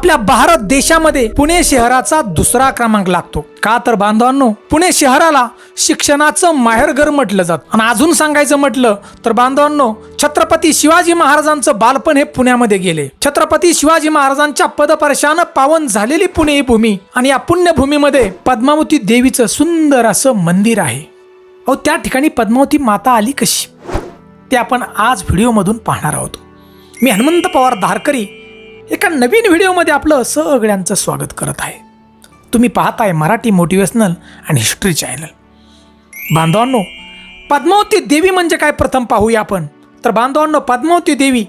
आपल्या भारत देशामध्ये पुणे शहराचा दुसरा क्रमांक लागतो. का तर बांधवांनो पुणे शहराला शिक्षणाचं माहेरघर म्हटलं जात. आणि अजून सांगायचं म्हटलं तर बांधवांनो छत्रपती शिवाजी महाराजांचं बालपण हे पुण्यामध्ये गेले. छत्रपती शिवाजी महाराजांच्या पदपर्शानं पावन झालेली पुणे ही भूमी आणि या पुण्यभूमीमध्ये पद्मावती देवीचं सुंदर असं मंदिर आहे. अहो त्या ठिकाणी पद्मावती माता आली कशी? ते आपण आज व्हिडिओमधून पाहणार आहोत. मी हनुमंत पवार धारकरी एका नवीन व्हिडिओमध्ये आपलं सगळ्यांचं स्वागत करत आहे. तुम्ही पाहताय मराठी मोटिवेशनल आणि हिस्ट्री चॅनल. बांधवांनो पद्मावती देवी म्हणजे काय प्रथम पाहूया आपण. तर बांधवांनो पद्मावती देवी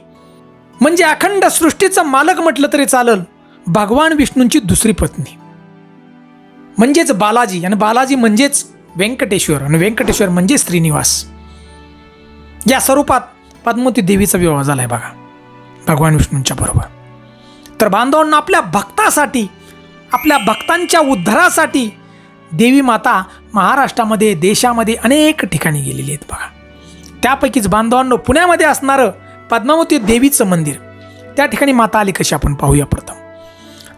म्हणजे अखंड सृष्टीचं मालक म्हटलं तरी चालल भगवान विष्णूंची दुसरी पत्नी. म्हणजेच बालाजी आणि बालाजी म्हणजेच व्यंकटेश्वर आणि व्यंकटेश्वर म्हणजे श्रीनिवास. या स्वरूपात पद्मावती देवीचा विवाह झाला आहे बघा भगवान विष्णूंच्या बरोबर. तर बांधवांना आपल्या भक्तासाठी आपल्या भक्तांच्या उद्धारासाठी देवी माता महाराष्ट्रामध्ये देशामध्ये अनेक ठिकाणी गेलेली आहेत बघा. त्यापैकीच बांधवांनो पुण्यामध्ये असणारं पद्मावती देवीचं मंदिर त्या ठिकाणी माता आली कशी आपण पाहूया प्रथम.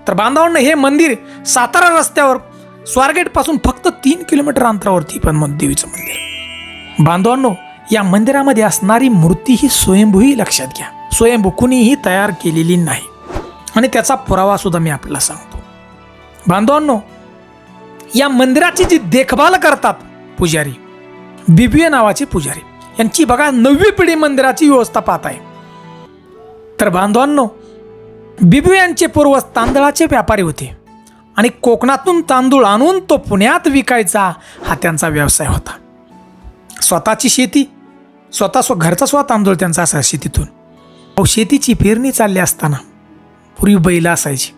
तर बांधवांना हे मंदिर सातारा रस्त्यावर स्वारगेटपासून फक्त तीन किलोमीटर अंतरावरती पद्मावती देवीचं मंदिर. बांधवांनो या मंदिरामध्ये असणारी मूर्ती ही स्वयंभूही लक्षात घ्या. स्वयंभू कुणीही तयार केलेली नाही. आणि त्याचा पुरावा सुद्धा मी आपल्याला सांगतो. बांधवांनो या मंदिराची जी देखभाल करतात पुजारी बिबिया नावाचे पुजारी यांची बघा नववी पिढी मंदिराची व्यवस्था पाहत आहे. तर बांधवांनो बिबू यांचे पूर्वज तांदळाचे व्यापारी होते आणि कोकणातून तांदूळ आणून तो पुण्यात विकायचा हा त्यांचा व्यवसाय होता. स्वतःची शेती स्वतः स्व घरचा स्वतः तांदूळ त्यांचा असा शेतीतून. अहो शेतीची पेरणी चालली असताना पूर्वी बैल असायची.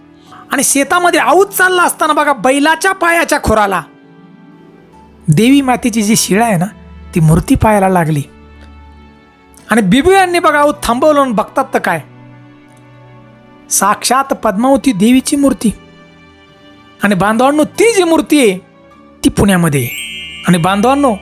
आणि शेतामध्ये आऊत चालला असताना बघा बैलाच्या पायाच्या खोराला. देवी मातेची जी शिळा आहे ना ती मूर्ती पायाला लागली. आणि बिबुयांनी बघा आऊत थांबवलं आणि बघतात तर काय? साक्षात पद्मावती देवीची मूर्ती. आणि बांधवांनो ती जी मूर्ती आहे ती पुण्यामध्ये आहे. आणि बांधवांनो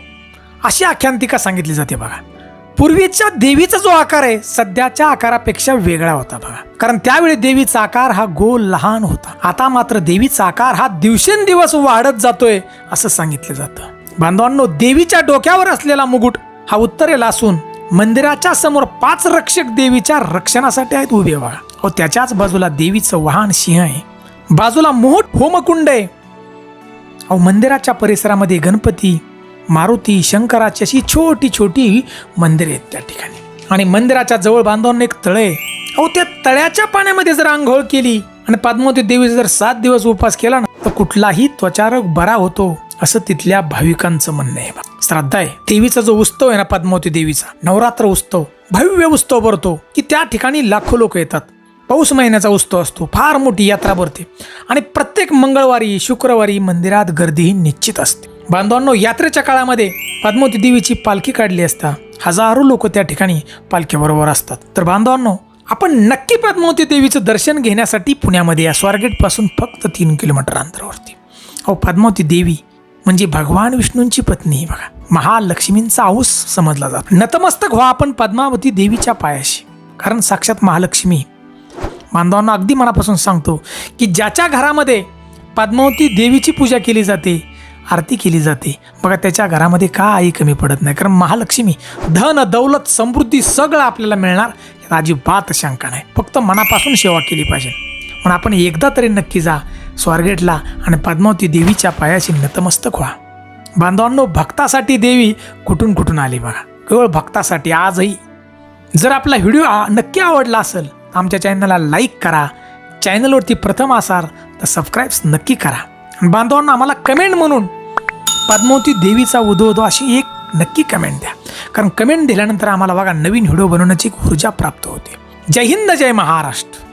अशी आख्यांतिका सांगितली जाते बघा. पूर्वीच्या देवीचा जो आकार आहे सध्याच्या आकारापेक्षा वेगळा होता बघा. कारण त्यावेळी देवीचा आकार हा गोल लहान होता. आता मात्र देवीचा आकार हा दिवसेंदिवस वाढत जातोय असं सांगितलं जातं. बांधवांनो देवीच्या डोक्यावर असलेला मुकुट हा उत्तरेला असून मंदिराच्या समोर पाच रक्षक देवीच्या रक्षणासाठी आहेत उभे वाळ व त्याच्याच बाजूला देवीचं वाहन सिंह आहे. बाजूला मोठ होमकुंड आहे. अहो मंदिराच्या परिसरामध्ये गणपती मारुती शंकराची अशी छोटी छोटी मंदिरे आहेत त्या ठिकाणी. आणि मंदिराच्या जवळ बांधून एक तळे आहे. अहो त्या तळ्याच्या पाण्यामध्ये जर आंघोळ केली आणि पद्मावती देवीचा जर सात दिवस उपवास केला ना तर कुठलाही त्वचारोग बरा होतो असं तिथल्या भाविकांचं म्हणणं आहे. श्राद्ध आहे. देवीचा जो उत्सव आहे ना पद्मावती देवीचा नवरात्र उत्सव भव्य उत्सव भरतो की त्या ठिकाणी लाखो लोक येतात. पाऊस महिन्याचा उत्सव असतो फार मोठी यात्रा भरते. आणि प्रत्येक मंगळवारी शुक्रवारी मंदिरात गर्दी ही निश्चित असते. बांधवांनो यात्रेच्या काळामध्ये पद्मावती देवीची पालखी काढली असता हजारो लोक त्या ठिकाणी पालखीबरोबर असतात. तर बांधवांनो आपण नक्की पद्मावती देवीचं दर्शन घेण्यासाठी पुण्यामध्ये या स्वारगेटपासून फक्त तीन किलोमीटर अंतरावरती. अहो पद्मावती देवी म्हणजे भगवान विष्णूंची पत्नी बघा. महालक्ष्मींचा आऊस समजला जातो. नतमस्तक व्हा आपण पद्मावती देवीच्या पायाशी. कारण साक्षात महालक्ष्मी बांधवांना अगदी मनापासून सांगतो की ज्याच्या घरामध्ये पद्मावती देवीची पूजा केली जाते आरती केली जाते. बघा त्याच्या घरामध्ये का आई कमी पडत नाही? कारण महालक्ष्मी धन दौलत समृद्धी सगळं आपल्याला मिळणार यात अजिबात शंका नाही. फक्त मनापासून सेवा केली पाहिजे. म्हणून आपण एकदा तरी नक्की जा स्वारगेटला आणि पद्मावती देवीच्या पायाशी नतमस्तक व्हा. बांधवांनो भक्तासाठी देवी कुठून कुठून आली बघा. केवळ भक्तासाठी आजही. जर आपला व्हिडिओ आ- नक्की आवडला असेल तर आमच्या चॅनलला लाईक करा. चॅनलवरती प्रथम असाल तर सबस्क्राईब्स नक्की करा. बांधवांना आम्हाला कमेंट म्हणून पद्मावती देवीचा उदो उदो अशी एक नक्की कमेंट द्या. कारण कमेंट दिल्यानंतर आम्हाला बघा नवीन व्हिडिओ बनवण्याची एक ऊर्जा प्राप्त होते. जय हिंद जय महाराष्ट्र.